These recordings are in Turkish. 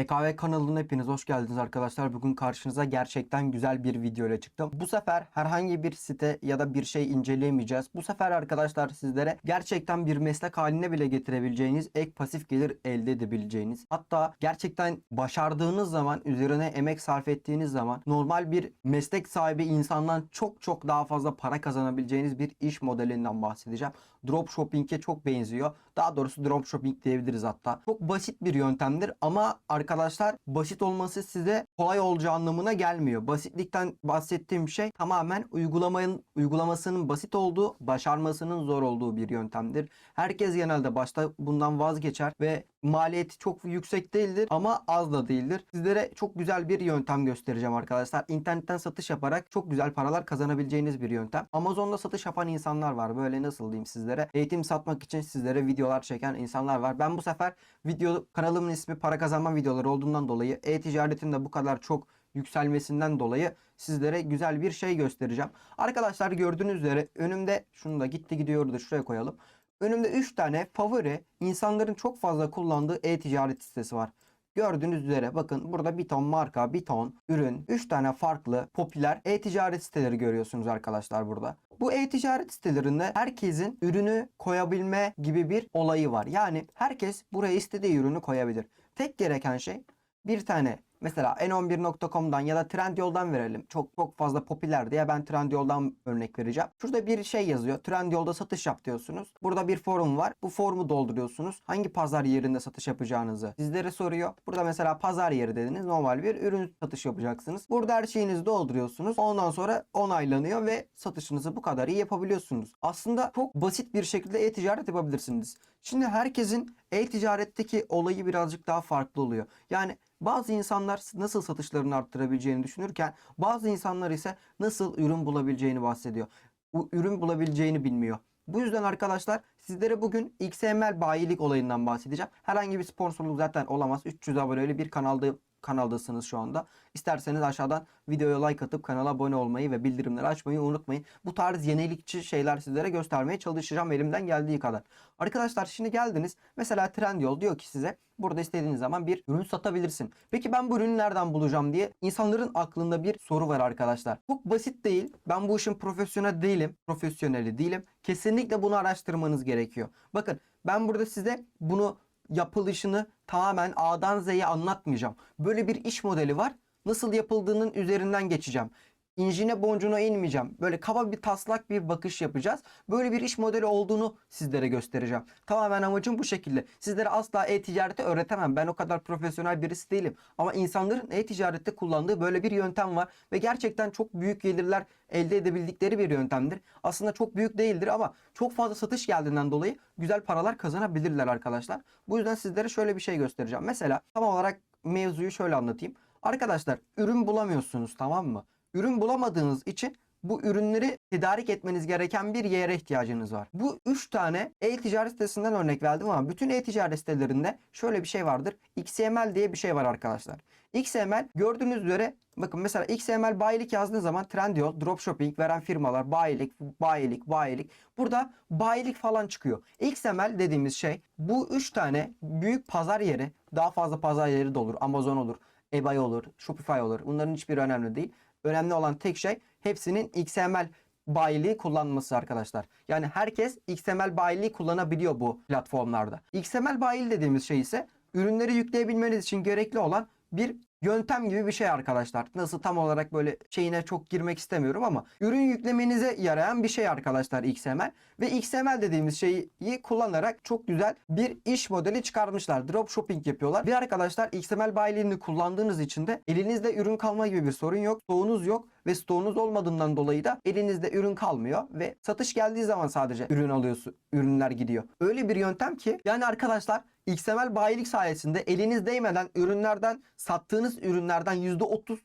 PKV kanalına hepiniz hoş geldiniz arkadaşlar. Bugün karşınıza gerçekten güzel bir video ile çıktım. Bu sefer herhangi bir site ya da bir şey inceleyemeyeceğiz. Bu sefer arkadaşlar sizlere gerçekten bir meslek haline bile getirebileceğiniz ek pasif gelir elde edebileceğiniz. Hatta gerçekten başardığınız zaman üzerine emek sarf ettiğiniz zaman normal bir meslek sahibi insandan çok çok daha fazla para kazanabileceğiniz bir iş modelinden bahsedeceğim. Dropshipping'e çok benziyor. Daha doğrusu dropshipping diyebiliriz hatta. Çok basit bir yöntemdir ama arkadaşlar basit olması size kolay olacağı anlamına gelmiyor. Basitlikten bahsettiğim şey tamamen uygulamanın uygulamasının basit olduğu, başarmasının zor olduğu bir yöntemdir. Herkes genelde başta bundan vazgeçer ve maliyeti çok yüksek değildir ama az da değildir. Sizlere çok güzel bir yöntem göstereceğim arkadaşlar. İnternetten satış yaparak çok güzel paralar kazanabileceğiniz bir yöntem. Amazon'da satış yapan insanlar var. Böyle nasıl diyeyim sizlere? Eğitim satmak için sizlere videolar çeken insanlar var. Ben bu sefer video kanalımın ismi para kazanma videoları olduğundan dolayı e-ticaretin de bu kadar çok yükselmesinden dolayı sizlere güzel bir şey göstereceğim. Arkadaşlar gördüğünüz üzere önümde şunu da gitti gidiyordu şuraya koyalım. Önümde 3 tane favori insanların çok fazla kullandığı e-ticaret sitesi var. Gördüğünüz üzere bakın burada bir ton marka, bir ton ürün, 3 tane farklı popüler e-ticaret siteleri görüyorsunuz arkadaşlar burada. Bu e-ticaret sitelerinde herkesin ürünü koyabilme gibi bir olayı var. Yani herkes buraya istediği ürünü koyabilir. Tek gereken şey bir tane Mesela n11.com'dan ya da Trendyol'dan verelim. Çok çok fazla popüler diye ben Trendyol'dan örnek vereceğim. Şurada bir şey yazıyor. Trendyol'da satış yap diyorsunuz. Burada bir forum var. Bu formu dolduruyorsunuz. Hangi pazar yerinde satış yapacağınızı sizlere soruyor. Burada mesela pazar yeri dediniz. Normal bir ürün satış yapacaksınız. Burada her şeyinizi dolduruyorsunuz. Ondan sonra onaylanıyor ve satışınızı bu kadar iyi yapabiliyorsunuz. Aslında çok basit bir şekilde e-ticaret yapabilirsiniz. Şimdi herkesin e-ticaretteki olayı birazcık daha farklı oluyor. Yani bazı insanlar nasıl satışlarını arttırabileceğini düşünürken bazı insanlar ise nasıl ürün bulabileceğini bahsediyor. Bu ürün bulabileceğini bilmiyor. Bu yüzden arkadaşlar sizlere bugün XML bayilik olayından bahsedeceğim. Herhangi bir sponsorluk zaten olamaz. 300 aboneli bir kanalda kanaldasınız şu anda. İsterseniz aşağıdan videoya like atıp kanala abone olmayı ve bildirimleri açmayı unutmayın. Bu tarz yenilikçi şeyler sizlere göstermeye çalışacağım elimden geldiği kadar. Arkadaşlar şimdi geldiniz. Mesela Trendyol diyor ki size burada istediğiniz zaman bir ürün satabilirsin. Peki ben bu ürünü nereden bulacağım diye insanların aklında bir soru var arkadaşlar. Çok basit değil. Ben bu işin profesyonel değilim. Profesyoneli değilim. Kesinlikle bunu araştırmanız gerekiyor. Bakın ben burada size bunu yapılışını tamamen A'dan Z'ye anlatmayacağım. Böyle bir iş modeli var. Nasıl yapıldığının üzerinden geçeceğim. İncine boncuğuna inmeyeceğim. Böyle kaba bir taslak bir bakış yapacağız. Böyle bir iş modeli olduğunu sizlere göstereceğim. Tamamen amacım bu şekilde. Sizlere asla e-ticareti öğretemem. Ben o kadar profesyonel birisi değilim. Ama insanların e-ticarette kullandığı böyle bir yöntem var. Ve gerçekten çok büyük gelirler elde edebildikleri bir yöntemdir. Aslında çok büyük değildir ama çok fazla satış geldiğinden dolayı güzel paralar kazanabilirler arkadaşlar. Bu yüzden sizlere şöyle bir şey göstereceğim. Mesela tam olarak mevzuyu şöyle anlatayım. Arkadaşlar ürün bulamıyorsunuz tamam mı? Ürün bulamadığınız için bu ürünleri tedarik etmeniz gereken bir yere ihtiyacınız var. Bu 3 tane e-ticaret sitesinden örnek verdim ama bütün e-ticaret sitelerinde şöyle bir şey vardır. XML diye bir şey var arkadaşlar. XML gördüğünüz üzere bakın mesela XML bayilik yazdığınız zaman Trendyol, dropshipping veren firmalar bayilik, bayilik, bayilik. Burada bayilik falan çıkıyor. XML dediğimiz şey bu 3 tane büyük pazar yeri daha fazla pazar yeri de olur. Amazon olur, eBay olur, Shopify olur. Bunların hiçbiri önemli değil. Önemli olan tek şey hepsinin XML bayiliği kullanması arkadaşlar. Yani herkes XML bayiliği kullanabiliyor bu platformlarda. XML bayiliği dediğimiz şey ise ürünleri yükleyebilmeniz için gerekli olan bir yöntem gibi bir şey arkadaşlar. Nasıl tam olarak böyle şeyine çok girmek istemiyorum ama ürün yüklemenize yarayan bir şey arkadaşlar XML. Ve XML dediğimiz şeyi kullanarak çok güzel bir iş modeli çıkarmışlar. Dropshipping yapıyorlar. Ve arkadaşlar XML bayiliğini kullandığınız için de elinizde ürün kalma gibi bir sorun yok. Stoğunuz yok ve stoğunuz olmadığından dolayı da elinizde ürün kalmıyor ve satış geldiği zaman sadece ürün alıyorsun. Ürünler gidiyor. Öyle bir yöntem ki yani arkadaşlar XML bayilik sayesinde eliniz değmeden ürünlerden sattığınız ürünlerden %30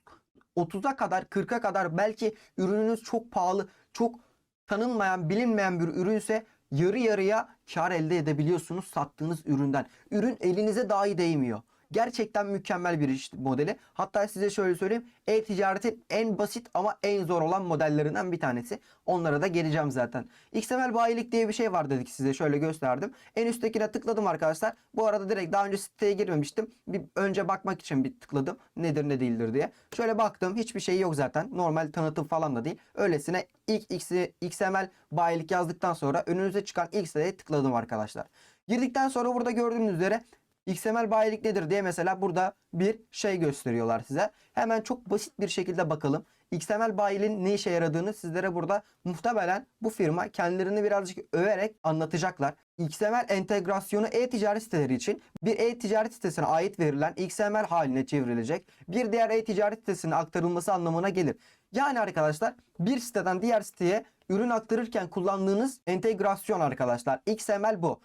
30'a kadar 40'a kadar belki ürününüz çok pahalı, çok tanınmayan, bilinmeyen bir ürünse yarı yarıya kar elde edebiliyorsunuz sattığınız üründen. Ürün elinize dahi değmiyor. Gerçekten mükemmel bir iş modeli. Hatta size şöyle söyleyeyim. E-ticaretin en basit ama en zor olan modellerinden bir tanesi. Onlara da geleceğim zaten. XML bayilik diye bir şey var dedik size. Şöyle gösterdim. En üsttekine tıkladım arkadaşlar. Bu arada direkt daha önce siteye girmemiştim. Bir önce bakmak için bir tıkladım. Nedir ne değildir diye. Şöyle baktım. Hiçbir şey yok zaten. Normal tanıtım falan da değil. Öylesine ilk XML bayilik yazdıktan sonra önünüze çıkan ilk siteye tıkladım arkadaşlar. Girdikten sonra burada gördüğünüz üzere XML bayilik nedir diye mesela burada bir şey gösteriyorlar size. Hemen çok basit bir şekilde bakalım. XML bayiliğin ne işe yaradığını sizlere burada muhtemelen bu firma kendilerini birazcık överek anlatacaklar. XML entegrasyonu e-ticaret siteleri için bir e-ticaret sitesine ait verilen XML haline çevrilecek. Bir diğer e-ticaret sitesine aktarılması anlamına gelir. Yani arkadaşlar bir siteden diğer siteye ürün aktarırken kullandığınız entegrasyon arkadaşlar. XML bu.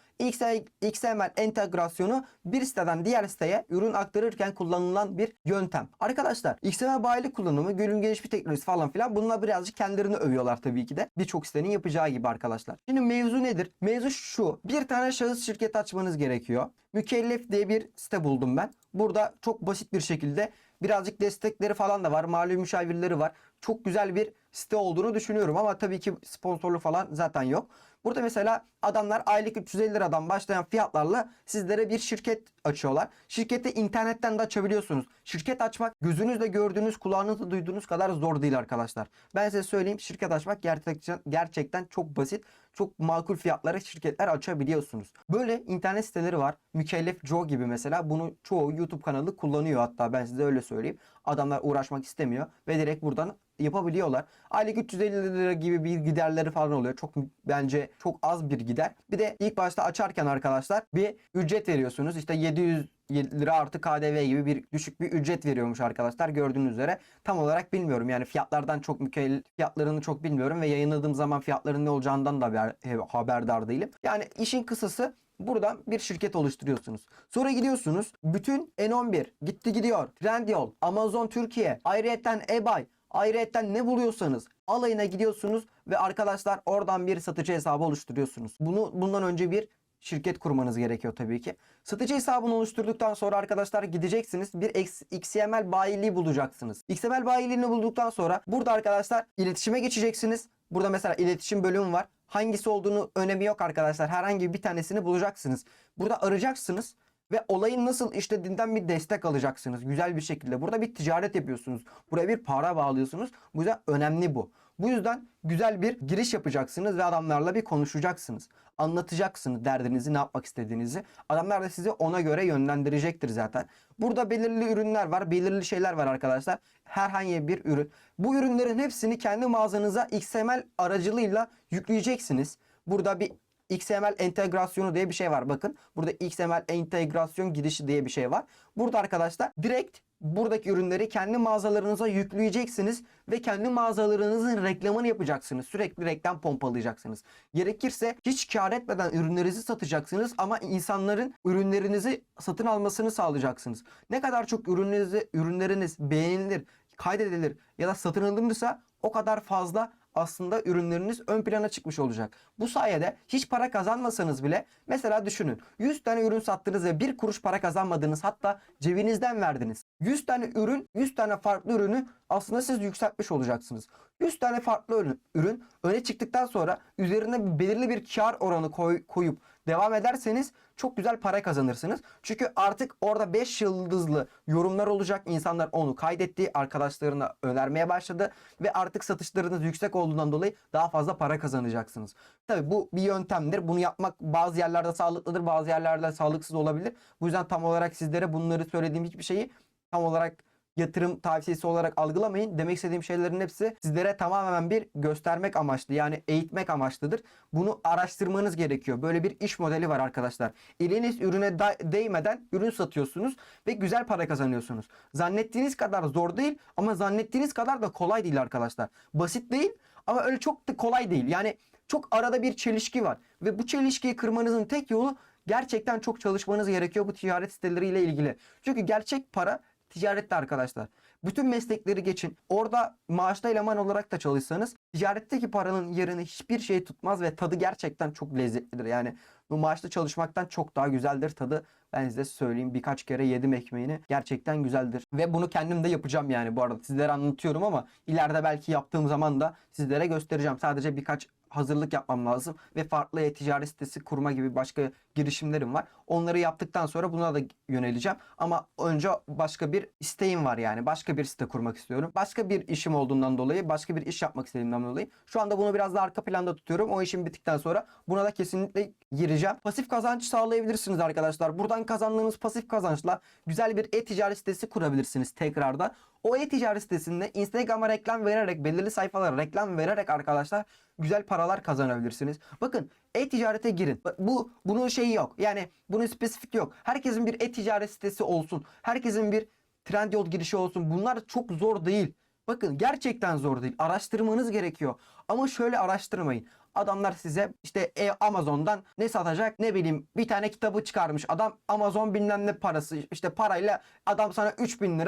XML entegrasyonu bir siteden diğer siteye ürün aktarırken kullanılan bir yöntem. Arkadaşlar XML bayilik kullanımı, gölün geliş bir teknolojisi falan filan bununla birazcık kendilerini övüyorlar tabii ki de. Birçok sitenin yapacağı gibi arkadaşlar. Şimdi mevzu nedir? Mevzu şu. Bir tane şahıs şirket açmanız gerekiyor. Mükellef diye bir site buldum ben. Burada çok basit bir şekilde birazcık destekleri falan da var. Mali müşavirleri var. Çok güzel bir site olduğunu düşünüyorum ama tabii ki sponsorluk falan zaten yok. Burada mesela adamlar aylık 350 liradan başlayan fiyatlarla sizlere bir şirket açıyorlar. Şirketi internetten de açabiliyorsunuz. Şirket açmak gözünüzle gördüğünüz, kulağınızla duyduğunuz kadar zor değil arkadaşlar. Ben size söyleyeyim şirket açmak gerçekten, gerçekten çok basit. Çok makul fiyatlara şirketler açabiliyorsunuz. Böyle internet siteleri var. Mükellef Joe gibi mesela. Bunu çoğu YouTube kanalı kullanıyor hatta ben size öyle söyleyeyim. Adamlar uğraşmak istemiyor ve direkt buradan yapabiliyorlar. Aylık 350 lira gibi bir giderleri falan oluyor. Çok bence çok az bir gider. Bir de ilk başta açarken arkadaşlar bir ücret veriyorsunuz. İşte 700 lira artı KDV gibi bir düşük bir ücret veriyormuş arkadaşlar gördüğünüz üzere. Tam olarak bilmiyorum yani fiyatlardan çok mükemmel fiyatlarını çok bilmiyorum ve yayınladığım zaman fiyatların ne olacağından da haber, haberdar değilim. Yani işin kısası Buradan bir şirket oluşturuyorsunuz. Sonra gidiyorsunuz. Bütün N11 gitti gidiyor. Trendyol, Amazon Türkiye, ayrıyeten eBay, ayrıyeten ne buluyorsanız alayına gidiyorsunuz ve arkadaşlar oradan bir satıcı hesabı oluşturuyorsunuz. Bunu bundan önce bir şirket kurmanız gerekiyor tabii ki. Satıcı hesabını oluşturduktan sonra arkadaşlar gideceksiniz. Bir XML bayiliği bulacaksınız. XML bayiliğini bulduktan sonra burada arkadaşlar iletişime geçeceksiniz. Burada mesela iletişim bölümü var. Hangisi olduğunu önemi yok arkadaşlar. Herhangi bir tanesini bulacaksınız. Burada arayacaksınız ve olayın nasıl işlediğinden bir destek alacaksınız. Güzel bir şekilde. Burada bir ticaret yapıyorsunuz. Buraya bir para bağlıyorsunuz. Bu yüzden önemli bu. Bu yüzden güzel bir giriş yapacaksınız ve adamlarla bir konuşacaksınız. Anlatacaksınız derdinizi, ne yapmak istediğinizi. Adamlar da sizi ona göre yönlendirecektir zaten. Burada belirli ürünler var, belirli şeyler var arkadaşlar. Herhangi bir ürün. Bu ürünlerin hepsini kendi mağazanıza XML aracılığıyla yükleyeceksiniz. Burada bir XML entegrasyonu diye bir şey var. Bakın burada XML entegrasyon girişi diye bir şey var. Burada arkadaşlar direkt buradaki ürünleri kendi mağazalarınıza yükleyeceksiniz ve kendi mağazalarınızın reklamını yapacaksınız. Sürekli reklam pompalayacaksınız. Gerekirse hiç kar etmeden ürünlerinizi satacaksınız ama insanların ürünlerinizi satın almasını sağlayacaksınız. Ne kadar çok ürünlerinizi, ürünleriniz beğenilir, kaydedilir ya da satın alınırsa o kadar fazla aslında ürünleriniz ön plana çıkmış olacak. Bu sayede hiç para kazanmasanız bile mesela düşünün 100 tane ürün sattınız ve bir kuruş para kazanmadınız hatta cebinizden verdiniz. 100 tane ürün 100 tane farklı ürünü aslında siz yükseltmiş olacaksınız. 100 tane farklı ürün öne çıktıktan sonra üzerine belirli bir kar oranı koy, koyup devam ederseniz çok güzel para kazanırsınız. Çünkü artık orada 5 yıldızlı yorumlar olacak. İnsanlar onu kaydetti, arkadaşlarına önermeye başladı ve artık satışlarınız yüksek olduğundan dolayı daha fazla para kazanacaksınız. Tabi bu bir yöntemdir. Bunu yapmak bazı yerlerde sağlıklıdır, bazı yerlerde sağlıksız olabilir. Bu yüzden tam olarak sizlere bunları söylediğim hiçbir şeyi tam olarak yatırım tavsiyesi olarak algılamayın. Demek istediğim şeylerin hepsi sizlere tamamen bir göstermek amaçlı yani eğitmek amaçlıdır. Bunu araştırmanız gerekiyor. Böyle bir iş modeli var arkadaşlar. Eliniz ürüne değmeden ürün satıyorsunuz ve güzel para kazanıyorsunuz. Zannettiğiniz kadar zor değil ama zannettiğiniz kadar da kolay değil arkadaşlar. Basit değil ama öyle çok da kolay değil. Yani çok arada bir çelişki var ve bu çelişkiyi kırmanızın tek yolu gerçekten çok çalışmanız gerekiyor bu ticaret siteleriyle ilgili. Çünkü gerçek para ticarette arkadaşlar. Bütün meslekleri geçin. Orada maaşlı eleman olarak da çalışsanız ticaretteki paranın yerini hiçbir şey tutmaz ve tadı gerçekten çok lezzetlidir. Yani bu maaşlı çalışmaktan çok daha güzeldir tadı. Ben size söyleyeyim birkaç kere yedim ekmeğini. Gerçekten güzeldir. Ve bunu kendim de yapacağım yani bu arada. Sizlere anlatıyorum ama ileride belki yaptığım zaman da sizlere göstereceğim. Sadece birkaç hazırlık yapmam lazım ve farklı e-ticaret sitesi kurma gibi başka girişimlerim var. Onları yaptıktan sonra buna da yöneleceğim. Ama önce başka bir isteğim var yani. Başka bir site kurmak istiyorum. Başka bir işim olduğundan dolayı, başka bir iş yapmak istediğimden dolayı. Şu anda bunu biraz da arka planda tutuyorum. O işim bittikten sonra buna da kesinlikle gireceğim. Pasif kazanç sağlayabilirsiniz arkadaşlar. Buradan kazandığınız pasif kazançla güzel bir e-ticaret sitesi kurabilirsiniz tekrardan. O e-ticaret sitesinde Instagram'a reklam vererek, belirli sayfalara reklam vererek arkadaşlar güzel paralar kazanabilirsiniz. Bakın e-ticarete girin. Bu bunun şeyi yok. Yani bunun spesifik yok. Herkesin bir e-ticaret sitesi olsun. Herkesin bir Trendyol girişi olsun. Bunlar çok zor değil. Bakın gerçekten zor değil. Araştırmanız gerekiyor. Ama şöyle araştırmayın. Adamlar size işte e, Amazon'dan ne satacak ne bileyim bir tane kitabı çıkarmış. Adam Amazon bilmem ne parası işte parayla adam sana 3000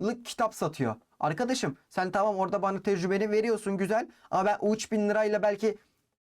liralık kitap satıyor. Arkadaşım sen tamam orada bana tecrübeni veriyorsun güzel ama ben o 3000 lirayla belki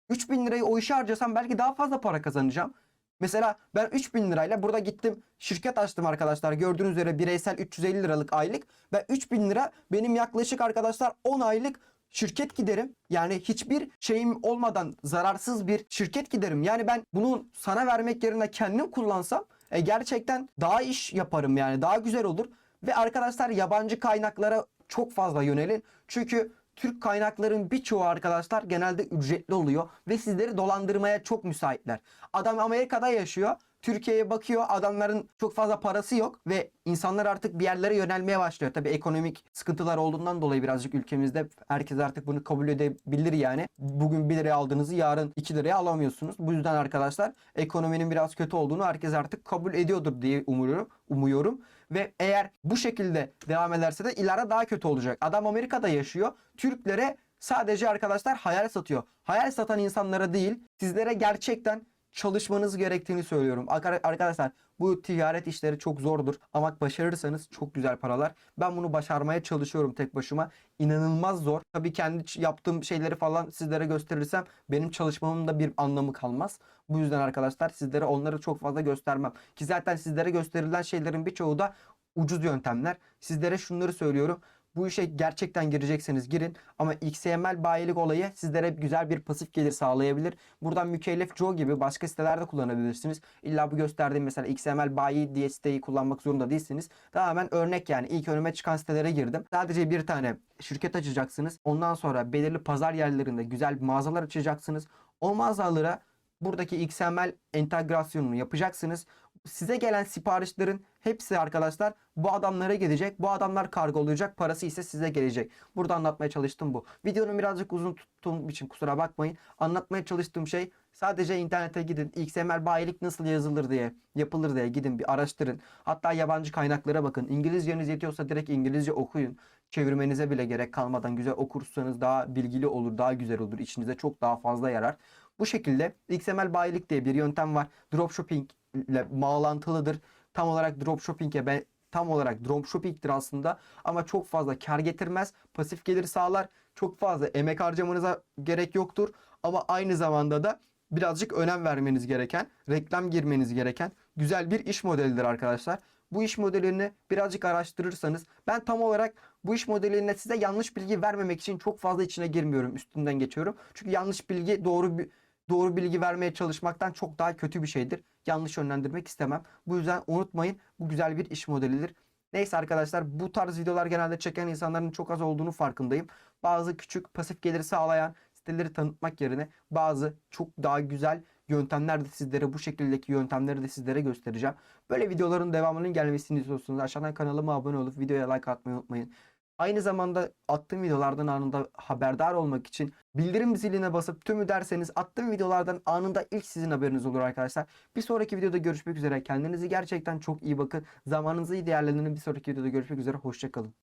3000 lirayı o işe harcasam belki daha fazla para kazanacağım. Mesela ben 3000 lirayla burada gittim şirket açtım arkadaşlar. Gördüğünüz üzere bireysel 350 liralık aylık. Ben 3000 lira benim yaklaşık arkadaşlar 10 aylık şirket giderim. Yani hiçbir şeyim olmadan zararsız bir şirket giderim. Yani ben bunu sana vermek yerine kendim kullansam e, gerçekten daha iş yaparım yani daha güzel olur. Ve arkadaşlar yabancı kaynaklara çok fazla yönelin. Çünkü Türk kaynakların birçoğu arkadaşlar genelde ücretli oluyor ve sizleri dolandırmaya çok müsaitler. Adam Amerika'da yaşıyor. Türkiye'ye bakıyor adamların çok fazla parası yok ve insanlar artık bir yerlere yönelmeye başlıyor. Tabii ekonomik sıkıntılar olduğundan dolayı birazcık ülkemizde herkes artık bunu kabul edebilir yani. Bugün 1 liraya aldığınızı yarın 2 liraya alamıyorsunuz. Bu yüzden arkadaşlar ekonominin biraz kötü olduğunu herkes artık kabul ediyordur diye umuyorum. umuyorum. Ve eğer bu şekilde devam ederse de ileride daha kötü olacak. Adam Amerika'da yaşıyor. Türklere sadece arkadaşlar hayal satıyor. Hayal satan insanlara değil sizlere gerçekten çalışmanız gerektiğini söylüyorum. Arkadaşlar bu ticaret işleri çok zordur ama başarırsanız çok güzel paralar. Ben bunu başarmaya çalışıyorum tek başıma. İnanılmaz zor. Tabii kendi yaptığım şeyleri falan sizlere gösterirsem benim çalışmamın da bir anlamı kalmaz. Bu yüzden arkadaşlar sizlere onları çok fazla göstermem. Ki zaten sizlere gösterilen şeylerin birçoğu da ucuz yöntemler. Sizlere şunları söylüyorum. Bu işe gerçekten girecekseniz girin ama XML bayilik olayı sizlere güzel bir pasif gelir sağlayabilir. Buradan Mükellef Joe gibi başka sitelerde kullanabilirsiniz. İlla bu gösterdiğim mesela XML bayi diye siteyi kullanmak zorunda değilsiniz. Tamamen örnek yani ilk önüme çıkan sitelere girdim. Sadece bir tane şirket açacaksınız. Ondan sonra belirli pazar yerlerinde güzel mağazalar açacaksınız. O mağazalara buradaki XML entegrasyonunu yapacaksınız. Size gelen siparişlerin hepsi arkadaşlar bu adamlara gelecek. Bu adamlar kargolayacak. Parası ise size gelecek. Burada anlatmaya çalıştım bu. Videonun birazcık uzun tuttuğum için kusura bakmayın. Anlatmaya çalıştığım şey sadece internete gidin. XML bayilik nasıl yazılır diye, yapılır diye gidin bir araştırın. Hatta yabancı kaynaklara bakın. İngilizceniz yetiyorsa direkt İngilizce okuyun. Çevirmenize bile gerek kalmadan güzel okursanız daha bilgili olur, daha güzel olur. İçinize çok daha fazla yarar. Bu şekilde XML bayilik diye bir yöntem var. Dropshipping ile bağlantılıdır. Tam olarak dropshipping'e ben tam olarak dropshipping'tir aslında ama çok fazla kar getirmez. Pasif gelir sağlar. Çok fazla emek harcamanıza gerek yoktur ama aynı zamanda da birazcık önem vermeniz gereken, reklam girmeniz gereken güzel bir iş modelidir arkadaşlar. Bu iş modelini birazcık araştırırsanız ben tam olarak bu iş modeline size yanlış bilgi vermemek için çok fazla içine girmiyorum. Üstünden geçiyorum. Çünkü yanlış bilgi doğru bir doğru bilgi vermeye çalışmaktan çok daha kötü bir şeydir. Yanlış yönlendirmek istemem. Bu yüzden unutmayın bu güzel bir iş modelidir. Neyse arkadaşlar bu tarz videolar genelde çeken insanların çok az olduğunu farkındayım. Bazı küçük pasif geliri sağlayan siteleri tanıtmak yerine bazı çok daha güzel yöntemler de sizlere bu şekildeki yöntemleri de sizlere göstereceğim. Böyle videoların devamının gelmesini istiyorsanız aşağıdan kanalıma abone olup videoya like atmayı unutmayın. Aynı zamanda attığım videolardan anında haberdar olmak için bildirim ziline basıp tümü derseniz attığım videolardan anında ilk sizin haberiniz olur arkadaşlar. Bir sonraki videoda görüşmek üzere. Kendinize gerçekten çok iyi bakın. Zamanınızı iyi değerlendirin. Bir sonraki videoda görüşmek üzere. Hoşçakalın.